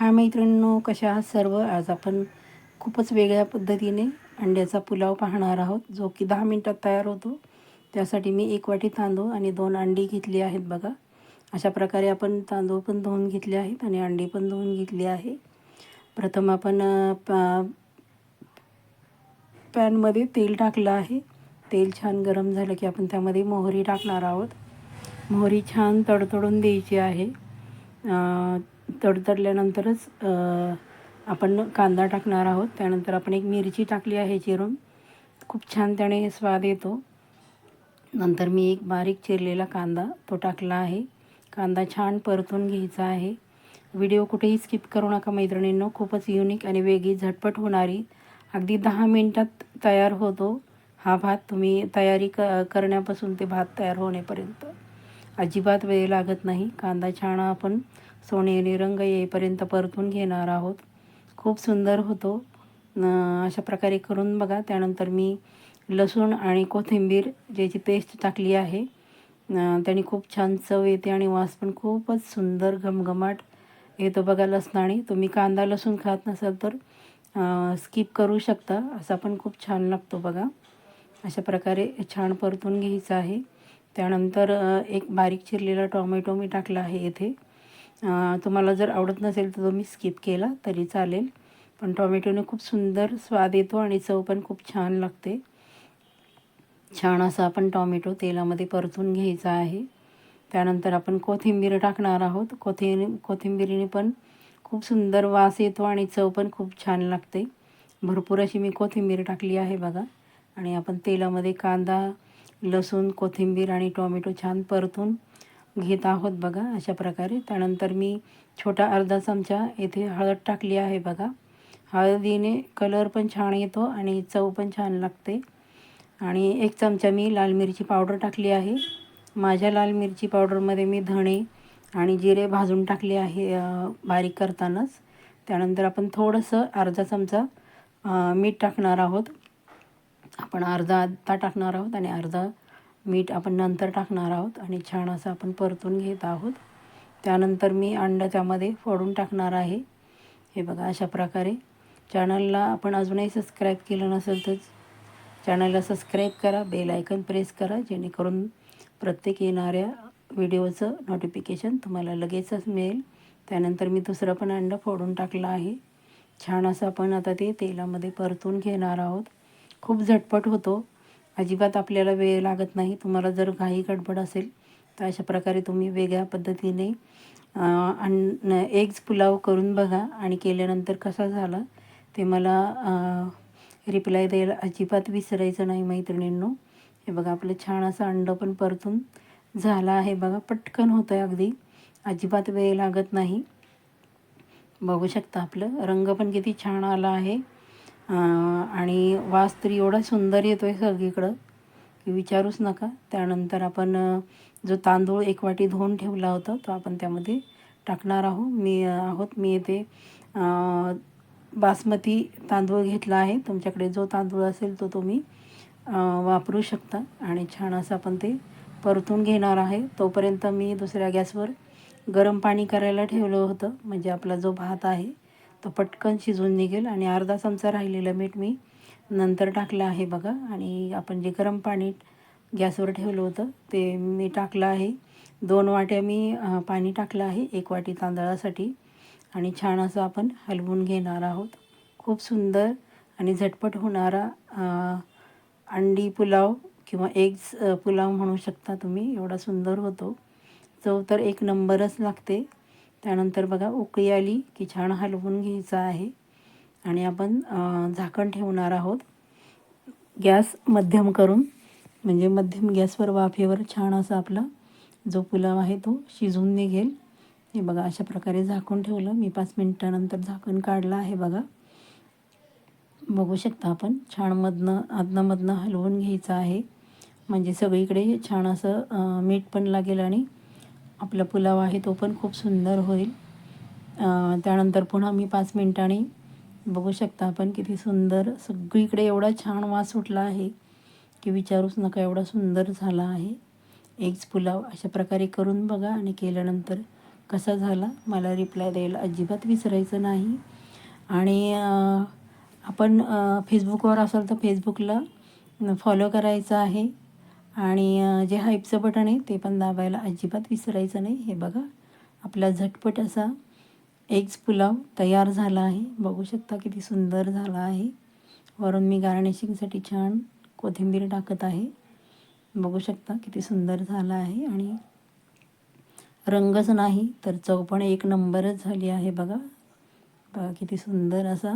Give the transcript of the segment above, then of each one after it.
हा मैत्रिणींनो कशा आहात सर्व? आज आपण खूपच वेगळ्या पद्धतीने अंड्याचा पुलाव पाहणार आहोत जो की दहा मिनटात तयार होतो. त्यासाठी मी एक वाटी तांदूळ आणि दोन अंडी घेतली आहेत बघा. अशा प्रकारे आपण तांदूळ पण धुवून घेतले आहेत आणि अंडी पण धुवून घेतली आहे. प्रथम आपण पा पॅनमध्ये तेल टाकलं आहे. तेल छान गरम झालं की आपण त्यामध्ये मोहरी टाकणार आहोत. मोहरी छान तडतडून द्यायची आहे. तडतडल्यानंतरच आपण कांदा टाकणार आहोत. त्यानंतर आपण एक मिरची टाकली आहे चिरून. खूप छान त्याने स्वाद येतो. नंतर मी एक बारीक चिरलेला कांदा तो टाकला आहे. कांदा छान परतून घ्यायचा आहे. व्हिडिओ कुठेही स्किप करू नका मैत्रिणींनो. खूपच युनिक आणि वेगळी झटपट होणारी अगदी दहा मिनटात तयार होतो हा भात. तुम्ही तयारी क करण्यापासून ते भात तयार होण्यापर्यंत. अजिबात वेळ लागत नाही. कांदा छान आपण सोनेरी रंग येईपर्यंत परतून घेणार आहोत. खूप सुंदर होतो. अशा प्रकारे करून बघा. त्यानंतर मी लसूण आणि कोथिंबीर ज्याची पेस्ट टाकली आहे त्याने खूप छान चव येते आणि वास पण खूपच सुंदर घमघमाट येतो बघा लसणाने. तुम्ही कांदा लसूण खात नसाल तर स्किप करू शकता. असा पण खूप छान लागतो बघा. अशा प्रकारे छान परतून घ्यायचं आहे. त्यानंतर एक बारीक चिरलेला टॉमॅटो मी टाकला आहे येथे तुम्हाला जर आवडत नसेल तर तुम्ही स्किप केला तरी चालेल. पण टॉमॅटोने खूप सुंदर स्वाद येतो आणि चव पण खूप छान लागते. छान असा आपण टॉमॅटो तेलामध्ये परतून घ्यायचा आहे. त्यानंतर आपण कोथिंबीर टाकणार आहोत. कोथिं कोथिंबीरीने पण खूप सुंदर वास येतो आणि चव पण खूप छान लागते. भरपूर अशी मी कोथिंबीर टाकली आहे बघा. आणि आपण तेलामध्ये कांदा लसूण कोथिंबीर आणि टोमॅटो छान परतून घेत आहोत बघा अशा प्रकारे. त्यानंतर मी छोटा अर्धा चमचा येथे हळद टाकली आहे बघा. हळदीने कलर पण छान येतो आणि चव पण छान लागते. आणि एक चमचा मी लाल मिरची पावडर टाकली आहे. माझ्या लाल मिरची पावडरमध्ये मी धणे आणि जिरे भाजून टाकले आहे बारीक करतानाच. त्यानंतर आपण थोडंसं अर्धा चमचा मीठ टाकणार आहोत. आपण अर्धा आत्ता टाकणार आहोत आणि अर्धा मीठ आपण नंतर टाकणार आहोत आणि छान असं आपण परतून घेत आहोत. त्यानंतर मी अंडं त्यामध्ये फोडून टाकणार आहे. हे बघा अशा प्रकारे. चॅनलला आपण अजूनही सबस्क्राईब केलं नसेल तर चॅनलला सबस्क्राईब करा बेल आयकन प्रेस करा जेणेकरून प्रत्येक येणाऱ्या व्हिडिओचं नोटिफिकेशन तुम्हाला लगेचच मिळेल. त्यानंतर मी दुसरं पण अंडं फोडून टाकलं आहे. छान असं आपण आता ते तेलामध्ये परतून घेणार आहोत. खूप झटपट होतो. अजिबात आपल्याला वेळ लागत नाही. तुम्हाला जर घाई गडबड असेल तर अशा प्रकारे तुम्ही वेगळ्या पद्धतीने अन एग्ज पुलाव करून बघा आणि केल्यानंतर कसा झाला ते मला रिप्लाय द्यायला अजिबात विसरायचं नाही मैत्रिणींनो. हे बघा आपलं छान असं अंडं पण परतून झालं आहे बघा पटकन होतं आहे अगदी. अजिबात वेळ लागत नाही. बघू शकता आपलं. रंग पण किती छान आला आहे. आणि वास तर एवढा सुंदर येतो आहे सगळीकडं की विचारूच नका. त्यानंतर आपण जो तांदूळ एक वाटी धुवून ठेवला होता तो आपण त्यामध्ये टाकणार आहोत मी आहोत. मी येथे बासमती तांदूळ घेतला आहे. तुमच्याकडे जो तांदूळ असेल तो तुम्ही वापरू शकता. आणि छान असं आपण ते परतून घेणार आहे. तोपर्यंत मी दुसऱ्या गॅसवर गरम पाणी करायला ठेवलं होतं. म्हणजे आपला जो भात आहे तो पटकन शिजून निघेल आणि अर्धा चमचा राहिलेलं मीठ मी नंतर टाकलं आहे बघा. आणि आपण जे गरम पाणी गॅसवर ठेवलं होतं ते मी टाकलं आहे. दोन वाट्या मी पाणी टाकलं आहे एक वाटी तांदळासाठी. आणि छान असं आपण हलवून घेणार आहोत. खूप सुंदर आणि झटपट होणारा अंडी पुलाव किंवा एग्ज पुलाव म्हणू शकता तुम्ही. एवढा सुंदर होतो. चव तर एक नंबरच लागते. त्यानंतर बघा उकळी आली की छान हलवून घ्यायचं आहे. आणि आपण झाकण ठेवणार आहोत. गॅस मध्यम करून म्हणजे मध्यम गॅसवर वाफेवर छान असा आपला जो पुलाव आहे तो शिजून निघेल. हे बघा अशा प्रकारे झाकून ठेवलं. मी पाच मिनटानंतर झाकण काढलं आहे बघा. बघू शकता आपण छान मधनं आदनामधनं हलवून घ्यायचं आहे. म्हणजे सगळीकडे छान असं मीठ पण लागेल आणि आपला पुलाव आहे तो पण खूप सुंदर होईल. त्यानंतर पुन्हा मी पाच मिनिटांनी बघू शकता आपण किती सुंदर सगळीकडे एवढा छान वास सुटला आहे की विचारूच नका एवढा सुंदर झाला आहे. एकच पुलाव अशा प्रकारे करून बघा आणि केल्यानंतर कसा झाला मला रिप्लाय द्यायला अजिबात विसरायचं नाही. आणि आपण फेसबुकवर असाल तर फेसबुकला फॉलो करायचं आहे. आणि जे हाईपचं बटन आहे ते पण दाबायला अजिबात विसरायचं नाही. हे बघा आपला झटपट असा एग्ज पुलाव तयार झाला आहे. बघू शकता किती सुंदर झाला आहे. वरून मी गार्निशिंगसाठी छान कोथिंबीर टाकत आहे. बघू शकता किती सुंदर झाला आहे. आणि रंगच नाही तर चव पण एक नंबरच झाली आहे बघा. बघा किती सुंदर असा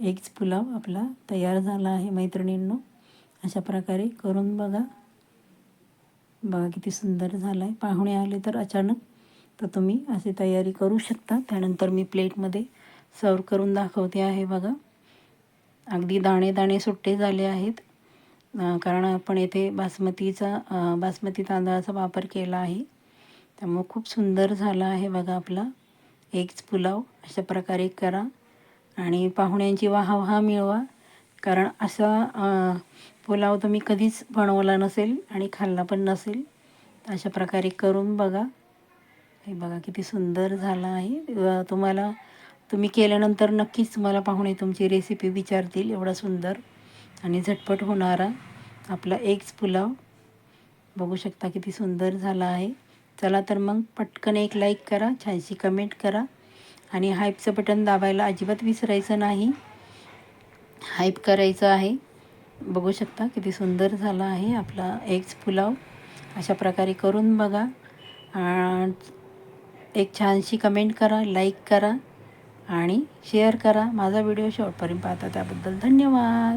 एग्ज पुलाव आपला तयार झाला आहे मैत्रिणींनो. अशा प्रकारे करून बघा. बघा किती सुंदर झाला आहे पाहुणे आले तर अचानक. तर तुम्ही अशी तयारी करू शकता. त्यानंतर मी प्लेटमध्ये सर्व करून दाखवते आहे बघा. अगदी दाणे दाणे सुट्टे झाले आहेत. कारण आपण येथे बासमतीचा बासमती तांदळाचा वापर केला आहे. त्यामुळं खूप सुंदर झाला आहे बघा आपला. एग्स पुलाव अशा प्रकारे करा. आणि पाहुण्यांची वाहवाहा मिळवा. कारण असा पुलाव तुम्ही कधीच बनवला नसेल आणि खाल्ला पण नसेल अशा प्रकारे करून बघा. हे बघा किती सुंदर झाला आहे. तुम्हाला तुम्ही केल्यानंतर नक्कीच तुम्हाला पाहुणे तुमची रेसिपी विचारतील एवढा सुंदर आणि झटपट होणारा आपला एग्स पुलाव. बघू शकता किती सुंदर झाला आहे. चला तर मग पटकन एक लाईक करा छानशी कमेंट करा. आणि हाईपचं बटन दाबायला अजिबात विसरायचं नाही. हाईप करायचं आहे. बघू शकता किती सुंदर झाला आहे आपला एग्स पुलाव. अशा प्रकारे करून बघा. एक छानशी कमेंट करा लाईक करा आणि शेअर करा. माझा व्हिडिओ शेवटपर्यंत पाहता त्याबद्दल धन्यवाद.